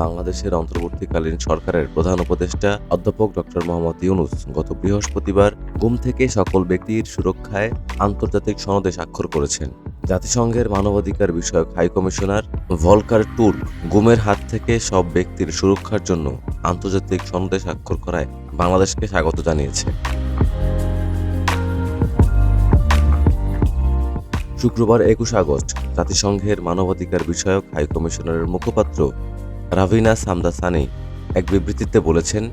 বাংলাদেশের অন্তর্বর্তীকালীন সরকারের প্রধান উপদেষ্টা অধ্যাপক ডক্টর মোহাম্মদ ইউনুস গত বৃহস্পতিবার গুম থেকে সকল ব্যক্তির সুরক্ষায় আন্তর্জাতিক সনদে স্বাক্ষর করেছেন। জাতিসংঘের মানবাধিকার বিষয়ক হাই কমিশনার ভলকার টুর গুমের হাত থেকে সব ব্যক্তির সুরক্ষার জন্য আন্তর্জাতিক সনদে স্বাক্ষর করায় বাংলাদেশকে স্বাগত জানিয়েছে। শুক্রবার একুশ আগস্ট জাতিসংঘের মানবাধিকার বিষয়ক হাই কমিশনারের মুখপাত্র রাভিনা সামদাসানি এক বিবৃতিতে বলেছেন,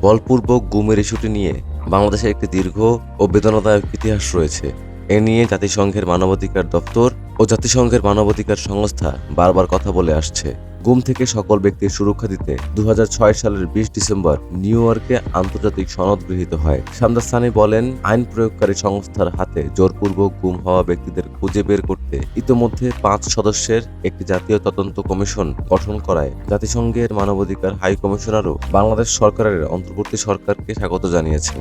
বলপূর্বক গুমের ইস্যুটি নিয়ে বাংলাদেশের একটি দীর্ঘ ও বেদনাদায়ক ইতিহাস রয়েছে। এ নিয়ে জাতিসংঘের মানবাধিকার দপ্তর ও জাতিসংঘের মানবাধিকার সংস্থা বারবার কথা বলে আসছে। গুম থেকে সকল ব্যক্তির সুরক্ষা দিতে দু হাজার ছয় সালের বিশ ডিসেম্বর নিউ ইয়র্কে আন্তর্জাতিক সনদ গৃহীত হয়। সামদাস্তানি বলেন, আইন প্রয়োগকারী সংস্থার হাতে জোরপূর্বক গুম হওয়া ব্যক্তিদের খুঁজে বের করতে ইতোমধ্যে পাঁচ সদস্যের একটি জাতীয় তদন্ত কমিশন গঠন করায়। জাতিসংঘের মানবাধিকার হাই কমিশনারও বাংলাদেশ সরকারের অন্তর্বর্তী সরকারকে স্বাগত জানিয়েছেন।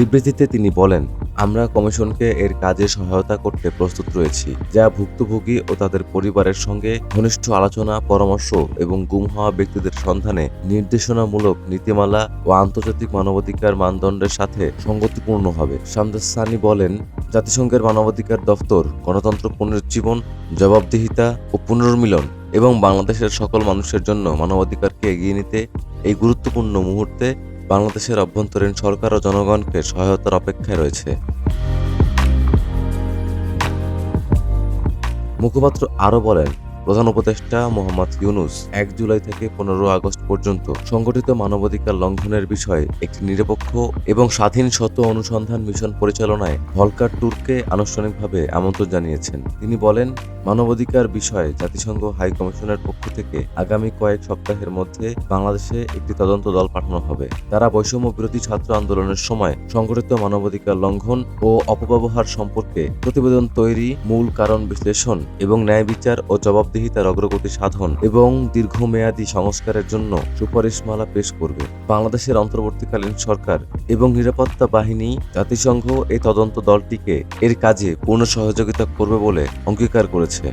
বিবৃতিতে তিনি বলেন, আমরা কমিশনকে এর কাজে সহায়তা করতে প্রস্তুত রয়েছি, যা ভুক্তভোগী ও তাদের পরিবারের সঙ্গে ঘনিষ্ঠ আলোচনা, পরামর্শ এবং গুম হওয়া ব্যক্তিদের সন্ধানে নির্দেশনামূলক নীতিমালা ও আন্তর্জাতিক মানবাধিকার মানদণ্ডের সাথে সঙ্গতিপূর্ণ হবে। সামদাস সানি বলেন, জাতিসংঘের মানবাধিকার দফতর গণতন্ত্র পুনরুজ্জীবন, জবাবদিহিতা ও পুনর্মিলন এবং বাংলাদেশের সকল মানুষের জন্য মানবাধিকারকে এগিয়ে নিতে এই গুরুত্বপূর্ণ মুহূর্তে বাংলাদেশের অভ্যন্তরীণ সরকার ও জনগণকে সহায়তার অপেক্ষায় রয়েছে। মুখপাত্র আরও বলেন প্রধান উপদেষ্টা মোহাম্মদ ইউনুস এক জুলাই থেকে পনেরো আগস্ট পর্যন্ত সংগঠিত মানবাধিকার লঙ্ঘনের বিষয়ে একটি নিরপেক্ষ এবং স্বাধীন শত অনুসন্ধান মিশন পরিচালনায় ভলকার ট্যুরকে আনুষ্ঠানিকভাবে আমন্ত্রণ জানিয়েছেন। তিনি বলেন, মানবাধিকার বিষয়ে জাতিসংঘ হাই কমিশনের পক্ষ থেকে আগামী কয়েক সপ্তাহের মধ্যে বাংলাদেশে একটি তদন্ত দল পাঠানো হবে। তারা বৈষম্য বিরোধী ছাত্র আন্দোলনের সময় সংগঠিত মানবাধিকার লঙ্ঘন ও অপব্যবহার সম্পর্কে প্রতিবেদন তৈরি মূল কারণ বিশ্লেষণ এবং ন্যায় বিচার ও জবাবদিহিতার অগ্রগতি সাধন এবং দীর্ঘমেয়াদী সংস্কারের জন্য সুপারিশমালা পেশ করবে। বাংলাদেশের অন্তর্বর্তীকালীন সরকার এবং নিরাপত্তা বাহিনী, জাতিসংঘ এই তদন্ত দলটিকে এর কাজে পূর্ণ সহযোগিতা করবে বলে অঙ্গীকার করেছে।